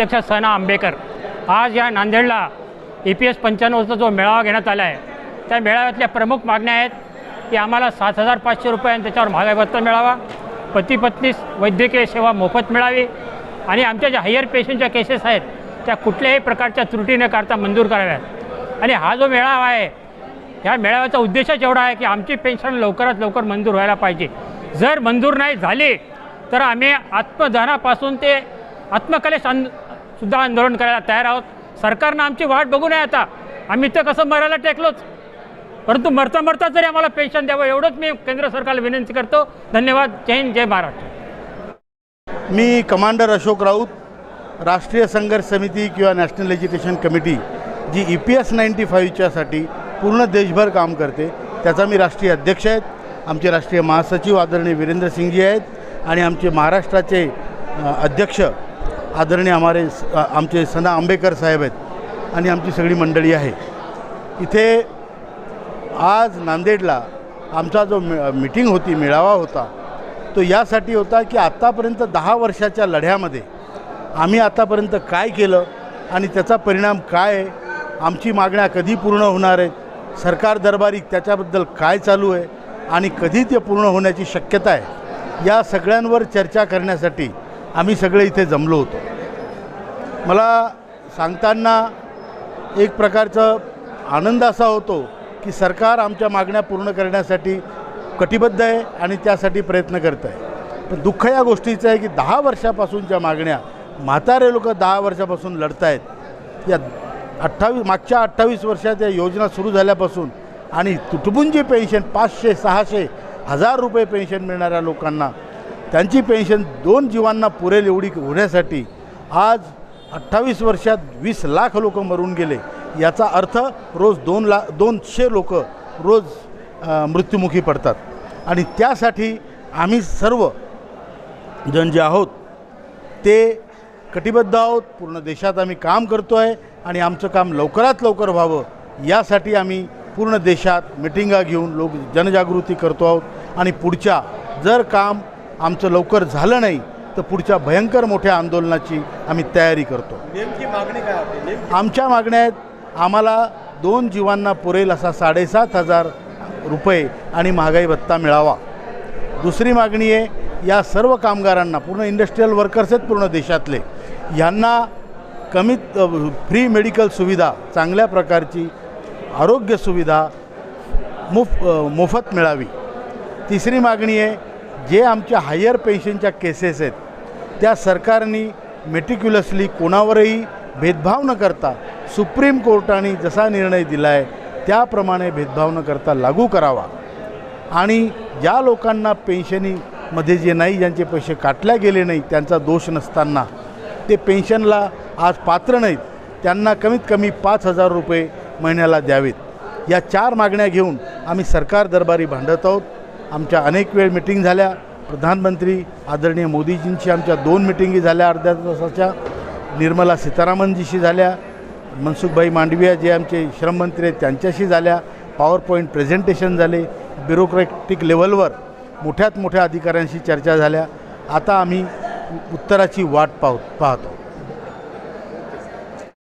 अध्यक्ष सना आंबेकर. आज या नांदेडला ई पी एस पंच्याण्णवचा जो मेळावा घेण्यात आला आहे त्या मेळाव्यातल्या प्रमुख मागण्या आहेत की आम्हाला सात हजार पाचशे रुपये आणि त्याच्यावर महागाई भत्ता मिळावा पती पत्नीस वैद्यकीय सेवा मोफत मिळावी आणि आमच्या ज्या हायर पेशंटच्या केसेस आहेत त्या कुठल्याही प्रकारच्या त्रुटी न करता मंजूर कराव्यात. आणि हा जो मेळावा आहे ह्या मेळाव्याचा उद्देशच एवढा आहे की आमची पेन्शन लवकरात लवकर मंजूर व्हायला पाहिजे. जर मंजूर नाही झाली तर आम्ही आत्मदहनापासून ते आत्मकलेश आंद सुद्धा आंदोलन करायला तयार आहोत. सरकारनं आमची वाट बघू नये आता. आम्ही तर कसं मरायला टेकलोच. परंतु मरता मरता तरी आम्हाला पेन्शन द्यावं एवढंच मी केंद्र सरकारला विनंती करतो. धन्यवाद. जय हिंद जय महाराष्ट्र. मी कमांडर अशोक राऊत राष्ट्रीय संघर्ष समिती किंवा national education committee G E P S ninety फाईव्हच्यासाठी पूर्ण देशभर काम करते त्याचा मी राष्ट्रीय अध्यक्ष आहेत. आमचे राष्ट्रीय महासचिव आदरणीय वीरेंद्र सिंगजी आहेत. आणि आमचे महाराष्ट्राचे अध्यक्ष आदरणीय हमारे स- आमचे सना आंबेकर साहेब आहेत आणि आमची सगळी मंडळी आहे. इथे आज नांदेडला आमचा जो मि मिटिंग होती मेळावा होता तो यासाठी होता की आत्तापर्यंत दहा वर्षाच्या लढ्यामध्ये आम्ही आतापर्यंत काय केलं आणि त्याचा परिणाम काय आहे? आमची मागण्या कधी पूर्ण होणार आहेत? सरकार दरबारी त्याच्याबद्दल काय चालू आहे? आणि कधी ते पूर्ण होण्याची शक्यता आहे? या सगळ्यांवर चर्चा करण्यासाठी आम्ही सगळे इथे जमलो होतो. मला सांगताना एक प्रकारचं आनंद असा होतो की सरकार आमच्या मागण्या पूर्ण करण्यासाठी कटिबद्ध आहे आणि त्यासाठी प्रयत्न करत आहे. पण दुःख या गोष्टीचं आहे की दहा वर्षापासूनच्या मागण्या म्हातारे लोक दहा वर्षापासून लढत आहेत. या अठ्ठावीस मागच्या अठ्ठावीस वर्षात या योजना सुरू झाल्यापासून आणि तुटपुंजी पेन्शन पाचशे सहाशे हजार रुपये पेन्शन मिळणाऱ्या लोकांना त्यांची पेन्शन दोन जीवांना पुरेल एवढी होण्यासाठी आज अठ्ठावीस वर्षात वीस लाख लोक मरून गेले. याचा अर्थ रोज दोन ला दोनशे लोक रोज मृत्युमुखी पडतात. आणि त्यासाठी आम्ही सर्व जण जे आहोत ते कटिबद्ध आहोत. पूर्ण देशात आम्ही काम करतो आहे आणि आमचं काम लवकरात लवकर व्हावं. यासाठी आम्ही पूर्ण देशात मिटिंगा घेऊन लोक जनजागृती करतो आहोत. आणि पुढच्या जर काम आमचं लवकर झालं नाही तर पुढच्या भयंकर मोठ्या आंदोलनाची आम्ही तयारी करतो. नेमकी मागणी काय आमच्या मागण्या आहेत आम्हाला दोन जीवांना पुरेल असा साडेसात हजार रुपये आणि महागाई भत्ता मिळावा. दुसरी मागणी आहे या सर्व कामगारांना पूर्ण इंडस्ट्रीयल वर्कर्स आहेत पूर्ण देशातले यांना कमीत फ्री मेडिकल सुविधा चांगल्या प्रकारची आरोग्य सुविधा मुफ मोफत मिळावी. तिसरी मागणी आहे जे आमच्या हायर पेन्शनच्या केसेस आहेत त्या सरकारने मेटिक्युलसली कोणावरही भेदभाव न करता सुप्रीम कोर्टाने जसा निर्णय दिला आहे त्याप्रमाणे भेदभाव न करता लागू करावा. आणि ज्या लोकांना पेन्शनीमध्ये जे नाही ज्यांचे पैसे काटल्या गेले नाही त्यांचा दोष नसताना ते पेन्शनला आज पात्र नाहीत त्यांना कमीत कमी पाच हजार रुपये महिन्याला द्यावेत. या चार मागण्या घेऊन आम्ही सरकार दरबारी भांडत आहोत. आमच्या अनेक वेळ मिटिंग झाल्या. प्रधानमंत्री आदरणीय मोदीजींशी आमच्या दोन मिटिंगी झाल्या अर्ध्या तासाच्या. निर्मला सीतारामनजीशी झाल्या. मनसुखभाई मांडविया जे आमचे श्रममंत्री आहेत त्यांच्याशी झाल्या. पॉवर पॉईंट प्रेझेंटेशन झाले. ब्युरोक्रॅटिक लेवलवर मोठ्यात मोठ्या अधिकाऱ्यांशी चर्चा झाल्या. आता आम्ही उत्तराची वाट पाहत पाहतो.